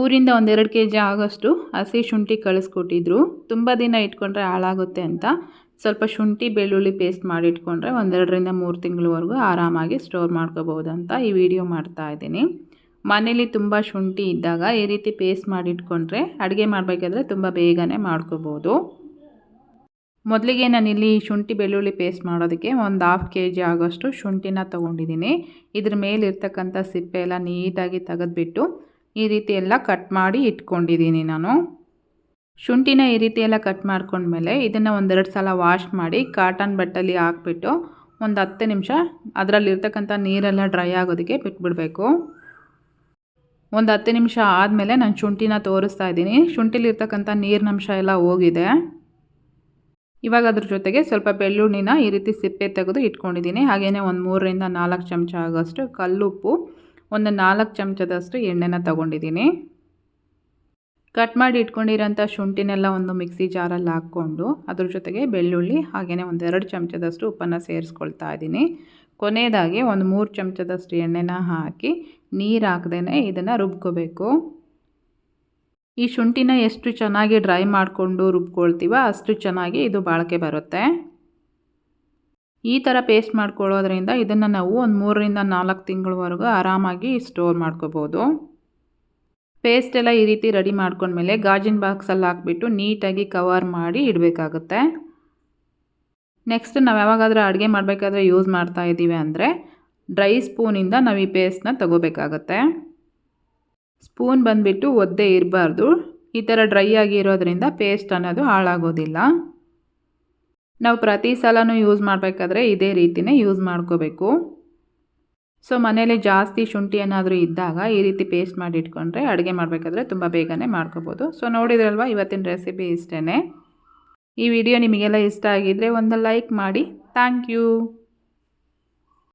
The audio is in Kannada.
ಊರಿಂದ ಒಂದೆರಡು ಕೆ ಜಿ ಆಗೋಷ್ಟು ಹಸಿ ಶುಂಠಿ ಕಳಿಸ್ಕೊಟ್ಟಿದ್ರು. ತುಂಬ ದಿನ ಇಟ್ಕೊಂಡ್ರೆ ಹಾಳಾಗುತ್ತೆ ಅಂತ. ಸ್ವಲ್ಪ ಶುಂಠಿ, ಬೆಳ್ಳುಳ್ಳಿ ಪೇಸ್ಟ್ ಮಾಡಿಟ್ಕೊಂಡ್ರೆ ಒಂದೆರಡರಿಂದ ಮೂರು ತಿಂಗಳವರೆಗೂ ಆರಾಮಾಗಿ ಸ್ಟೋರ್ ಮಾಡ್ಕೋಬೋದು ಅಂತ ಈ ವಿಡಿಯೋ ಮಾಡ್ತಾ ಇದ್ದೀನಿ. ಮನೇಲಿ ತುಂಬ ಶುಂಠಿ ಇದ್ದಾಗ ಈ ರೀತಿ ಪೇಸ್ಟ್ ಮಾಡಿಟ್ಕೊಂಡ್ರೆ ಅಡುಗೆ ಮಾಡಬೇಕಾದ್ರೆ ತುಂಬ ಬೇಗನೆ ಮಾಡ್ಕೋಬೋದು. ಮೊದಲಿಗೆ ನಾನಿಲ್ಲಿ ಶುಂಠಿ, ಬೆಳ್ಳುಳ್ಳಿ ಪೇಸ್ಟ್ ಮಾಡೋದಕ್ಕೆ ಒಂದು ಹಾಫ್ ಕೆ ಜಿ ಆಗೋಷ್ಟು ಶುಂಠಿನ ತೊಗೊಂಡಿದ್ದೀನಿ. ಇದ್ರ ಮೇಲಿರ್ತಕ್ಕಂಥ ಸಿಪ್ಪೆ ಎಲ್ಲ ನೀಟಾಗಿ ತೆಗೆದ್ಬಿಟ್ಟು ಈ ರೀತಿ ಎಲ್ಲ ಕಟ್ ಮಾಡಿ ಇಟ್ಕೊಂಡಿದ್ದೀನಿ ನಾನು. ಶುಂಠಿನ ಈ ರೀತಿ ಎಲ್ಲ ಕಟ್ ಮಾಡ್ಕೊಂಡ್ಮೇಲೆ ಇದನ್ನು ಒಂದೆರಡು ಸಲ ವಾಶ್ ಮಾಡಿ ಕಾಟನ್ ಬಟ್ಟಲ್ಲಿ ಹಾಕ್ಬಿಟ್ಟು ಒಂದು ಹತ್ತು ನಿಮಿಷ ಅದರಲ್ಲಿರ್ತಕ್ಕಂಥ ನೀರೆಲ್ಲ ಡ್ರೈ ಆಗೋದಕ್ಕೆ ಬಿಟ್ಬಿಡಬೇಕು. ಒಂದು ಹತ್ತು ನಿಮಿಷ ಆದಮೇಲೆ ನಾನು ಶುಂಠಿನ ತೋರಿಸ್ತಾ ಇದ್ದೀನಿ. ಶುಂಠಿಲಿರ್ತಕ್ಕಂಥ ನೀರಿನಂಶ ಎಲ್ಲ ಹೋಗಿದೆ. ಇವಾಗ ಅದ್ರ ಜೊತೆಗೆ ಸ್ವಲ್ಪ ಬೆಳ್ಳುಳ್ಳಿನ ಈ ರೀತಿ ಸಿಪ್ಪೆ ತೆಗೆದು ಇಟ್ಕೊಂಡಿದ್ದೀನಿ. ಹಾಗೆಯೇ ಒಂದು ಮೂರರಿಂದ ನಾಲ್ಕು ಚಮಚ ಆಗೋಷ್ಟು ಕಲ್ಲುಪ್ಪು ಒಂದು ನಾಲ್ಕು ಚಮಚದಷ್ಟು ಎಣ್ಣೆನ ತಗೊಂಡಿದ್ದೀನಿ. ಕಟ್ ಮಾಡಿ ಇಟ್ಕೊಂಡಿರೋಂಥ ಶುಂಠಿನೆಲ್ಲ ಒಂದು ಮಿಕ್ಸಿ ಜಾರಲ್ಲಿ ಹಾಕ್ಕೊಂಡು ಅದ್ರ ಜೊತೆಗೆ ಬೆಳ್ಳುಳ್ಳಿ ಹಾಗೆಯೇ ಒಂದೆರಡು ಚಮಚದಷ್ಟು ಉಪ್ಪನ್ನು ಸೇರಿಸ್ಕೊಳ್ತಾ ಇದ್ದೀನಿ. ಕೊನೆಯದಾಗಿ ಒಂದು ಮೂರು ಚಮಚದಷ್ಟು ಎಣ್ಣೆನ ಹಾಕಿ ನೀರು ಹಾಕ್ದೇ ಇದನ್ನು ರುಬ್ಕೋಬೇಕು. ಈ ಶುಂಠಿನ ಎಷ್ಟು ಚೆನ್ನಾಗಿ ಡ್ರೈ ಮಾಡಿಕೊಂಡು ರುಬ್ಕೊಳ್ತೀವ ಅಷ್ಟು ಚೆನ್ನಾಗಿ ಇದು ಬಾಳಿಕೆ ಬರುತ್ತೆ. ಈ ಥರ ಪೇಸ್ಟ್ ಮಾಡ್ಕೊಳ್ಳೋದ್ರಿಂದ ಇದನ್ನು ನಾವು ಒಂದು ಮೂರರಿಂದ ನಾಲ್ಕು ತಿಂಗಳವರೆಗೂ ಆರಾಮಾಗಿ ಸ್ಟೋರ್ ಮಾಡ್ಕೋಬೋದು. ಪೇಸ್ಟ್ ಎಲ್ಲ ಈ ರೀತಿ ರೆಡಿ ಮಾಡ್ಕೊಂಡ್ಮೇಲೆ ಗಾಜಿನ ಬಾಕ್ಸಲ್ಲಿ ಹಾಕ್ಬಿಟ್ಟು ನೀಟಾಗಿ ಕವರ್ ಮಾಡಿ ಇಡಬೇಕಾಗುತ್ತೆ. ನೆಕ್ಸ್ಟ್ ನಾವು ಯಾವಾಗಾದರೂ ಅಡುಗೆ ಮಾಡಬೇಕಾದ್ರೆ ಯೂಸ್ ಮಾಡ್ತಾ ಇದ್ದೀವಿ ಅಂದರೆ ಡ್ರೈ ಸ್ಪೂನಿಂದ ನಾವು ಈ ಪೇಸ್ಟ್ನ ತಗೋಬೇಕಾಗತ್ತೆ. ಸ್ಪೂನ್ ಬಂದುಬಿಟ್ಟು ಒದ್ದೆ ಇರಬಾರ್ದು. ಈ ಥರ ಡ್ರೈ ಆಗಿರೋದ್ರಿಂದ ಪೇಸ್ಟ್ ಅನ್ನೋದು ಹಾಳಾಗೋದಿಲ್ಲ. ನಾವು ಪ್ರತಿ ಸಲನೂ ಯೂಸ್ ಮಾಡಬೇಕಾದ್ರೆ ಇದೇ ರೀತಿಯೇ ಯೂಸ್ ಮಾಡ್ಕೋಬೇಕು. ಸೊ ಮನೇಲಿ ಜಾಸ್ತಿ ಶುಂಠಿ ಏನಾದರೂ ಇದ್ದಾಗ ಈ ರೀತಿ ಪೇಸ್ಟ್ ಮಾಡಿ ಇಟ್ಕೊಂಡ್ರೆ ಅಡುಗೆ ಮಾಡಬೇಕಾದ್ರೆ ತುಂಬ ಬೇಗನೆ ಮಾಡ್ಕೋಬೋದು. ಸೊ ನೋಡಿದ್ರಲ್ವ ಇವತ್ತಿನ ರೆಸಿಪಿ ಇಷ್ಟೇ ಈ ವಿಡಿಯೋ ನಿಮಗೆಲ್ಲ ಇಷ್ಟ ಆಗಿದ್ದರೆ ಒಂದು ಲೈಕ್ ಮಾಡಿ. Thank you